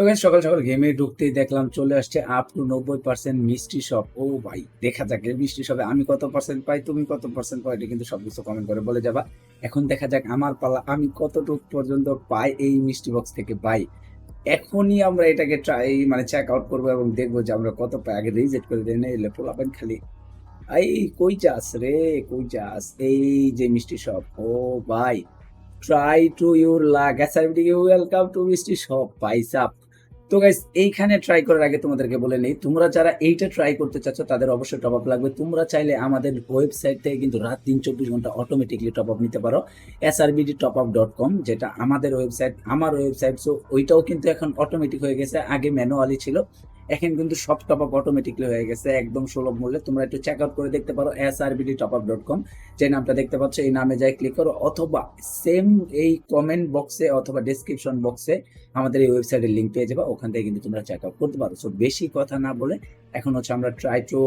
তো সকাল সকাল গেমে ঢুকতেই দেখলাম চলে আসছে আপ টু নব্বই পার্সেন্ট মিষ্টি শপ ও ভাই, দেখা যাক এই মিষ্টি শপে আমি কত পার্সেন্ট পাই, তুমি কত পার্সেন্ট পাই এটা কিন্তু সব কিছু কমেন্ট করে বলে যাবা। এখন দেখা যাক আমার পালা, আমি কতটুকু পর্যন্ত পাই এই মিষ্টি বক্স থেকে পাই এখনই আমরা এটাকে ট্রাই মানে চেক আউট করব এবং দেখব যে আমরা কত পাই। আগে রিজেক্ট করে দেয় না এলে পোলাপেন খালি। এই কই যাস রে, কই যাস? এই যে মিষ্টি শপ ও ভাই। Try to your luck SRBD welcome to মিষ্টি শপ পাইসাপ তো গাইস এইখানে ট্রাই করার আগে তোমাদেরকে বলে নেই, তোমরা যারা এইটা ট্রাই করতে চাচ্ছ, তাদের অবশ্যই টপ আপ লাগবে। তোমরা চাইলে আমাদের ওয়েবসাইট থেকে কিন্তু রাত দিন চব্বিশ ঘণ্টা অটোমেটিকলি টপ আপ নিতে পারো। S SRBD top up dot com যেটা আমাদের ওয়েবসাইট আমার ওয়েবসাইট সো ওইটাও কিন্তু এখন অটোমেটিক হয়ে গেছে, আগে ম্যানুয়ালি ছিল। এখন কিন্তু সব টপ আপ অটোমেটিকলি হয়ে গেছে, একদম সুলভ মূল্যে। তোমরা একটু চেক আউট করে দেখতে পারো S RBD top up dot com যে নামটা দেখতে পাচ্ছ, এই নামে যাই ক্লিক করো, অথবা সেম এই কমেন্ট বক্সে অথবা ডেসক্রিপশন বক্সে আমাদের এই ওয়েবসাইটের লিঙ্ক পেয়ে যাবে, ওখান থেকে কিন্তু তোমরা চেক আউট করতে পারো। সো বেশি কথা না বলে, এখন হচ্ছে আমরা ট্রাই টু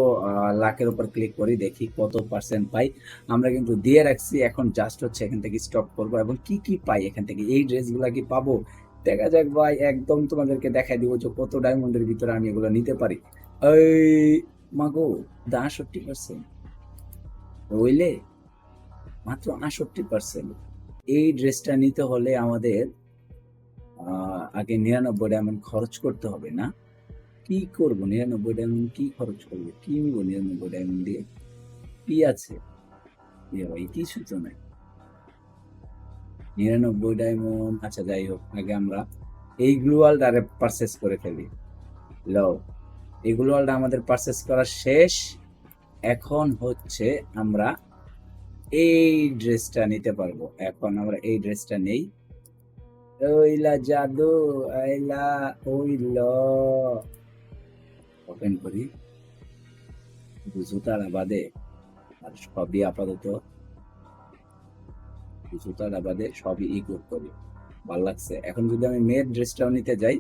লাখের উপর ক্লিক করি, দেখি কত পার্সেন্ট পাই। আমরা কিন্তু দিয়ে রাখছি, এখন জাস্ট হচ্ছে এখান থেকে স্টপ করব, এবং কি কি পাই এখান থেকে? এই ড্রেসগুলো কি পাবো? দেখা যাক ভাই, একদম তোমাদেরকে দেখাই দিব যে কত ডায়মন্ডের ভিতরে আমি এগুলো নিতে পারি। এই, মাগো আষট্টি পার্সেন্ট রইলে মাত্র আষট্টি পার্সেন্ট এই ড্রেসটা নিতে হলে আমাদের আগে নিরানব্বই ডায়মন্ড খরচ করতে হবে না। কি করব নিরানব্বই ডায়মন্ড কি খরচ করব? কি নিবো নিরানব্বই ডায়মন্ড দিয়ে? কি আছে? ভাই কিছু তো নাই। নিরানব্বই ডায়মন্ড আচ্ছা যাই হোক, আগে আমরা এই গ্লুয়ালটা পারচেস করে ফেলি। লও, এই গ্লুয়ালটা আমাদের পারচেস করা শেষ। এখন হচ্ছে আমরা এই ড্রেসটা নিতে পারব। এখন আমরা এই ড্রেসটা নেই। ওইলা জাদু, আইলা, ওইল। ওপেন করি। জুতাটা বাদে আর সবই আপাতত জুতাটা বাদে সবই ভালো লাগছে। এখন যদি আমি মেয়ের ড্রেসটাও নিতে যাই,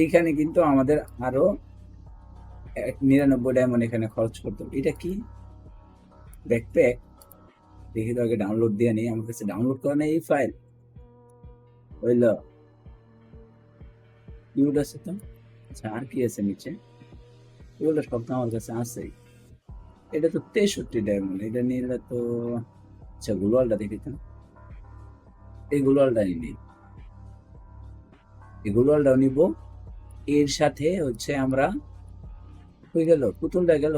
এইখানে কিন্তু আমাদের আরও নিরানব্বই ডায়মন্ড এখানে খরচ করতে এটা কি? ব্যাকপ্যাক দেখি তো আগে ডাউনলোড দিয়ে আমার কাছে ডাউনলোড নেই এই ফাইল হইল। আছে তো? আচ্ছা আর কি আছে নিচে? এগুলো সব তো আমার কাছে আছেই। এটা তো তেষট্টি ডায়মন্ড এটা নিলে তো আচ্ছা গুলোয়ালটা দেখি তো। এই গুলোয়ালটা নিই এই গুলোয়ালটাও নিব। এর সাথে হচ্ছে আমরা কই গেল, পুতুলটা গেল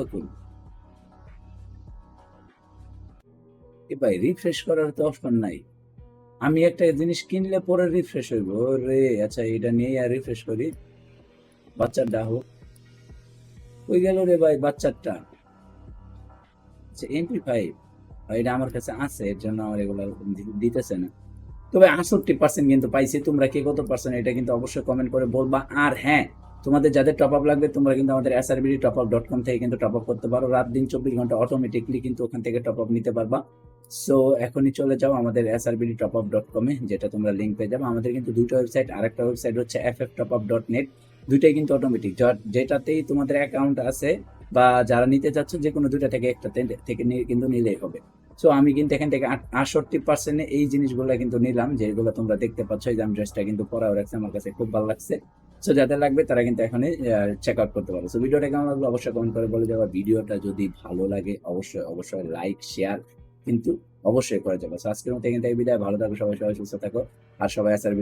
এ ভাই রিফ্রেশ করার তো অপশন নাই। আমি একটা জিনিস কিনলে পরে রিফ্রেশ হইব। রে আচ্ছা এটা নিয়ে আর রিফ্রেশ করি। বাচ্চারটা হোক। ওই গেল রে ভাই বাচ্চারটা আচ্ছা এমপি ফাইভ এটা আমার কাছে আছে, এর জন্য আমার এগুলো দিতেছে না। তবে আটষট্টি পার্সেন্ট কিন্তু পাইছি। তোমরা কে কত পার্সেন্ট এটা কিন্তু অবশ্যই কমেন্ট করে বলবা। আর হ্যাঁ তোমাদের যাদের টপ আপ লাগবে, তোমরা কিন্তু আমাদের S SRBD top up dot com থেকে কিন্তু টপ আপ করতে পারো। রাত দিন চব্বিশ ঘণ্টা অটোমেটিকলি কিন্তু ওখান থেকে টপ আপ নিতে পারবা। সো এখনই চলে যাও আমাদের এসআরবিডি টপ আপ ডট কমে যেটা তোমরা লিঙ্ক পেয়ে যাবে। আমাদের কিন্তু দুটো ওয়েবসাইট আরেকটা ওয়েবসাইট হচ্ছে F F top up dot net দুইটাই কিন্তু অটোমেটিক যেটাতেই তোমাদের অ্যাকাউন্ট আছে বা যারা নিতে চাচ্ছ যে কোনো দুইটা থেকে একটা থেকে নিয়ে কিন্তু নিলেই হবে। সো আমি কিন্তু এখান থেকে আটষট্টি পার্সেন্টে এই জিনিসগুলো কিন্তু নিলাম যেগুলো তোমরা দেখতে পাচ্ছ। এই দাম ড্রেসটা কিন্তু পরাও রাখছে, আমার কাছে খুব ভালো লাগছে। সো যাদের লাগবে তারা কিন্তু এখনই চেক আউট করতে পারো। সো ভিডিওটা কেমন লাগল অবশ্যই কমেন্ট করে বলে যাব ভিডিওটা যদি ভালো লাগে অবশ্যই অবশ্যই লাইক শেয়ার কিন্তু অবশ্যই করে যাব। সো আজকের মতো এখান থেকে বিদায়। ভালো থাকো সবাই সবাই সুস্থ থাকো। আর সবাই আসার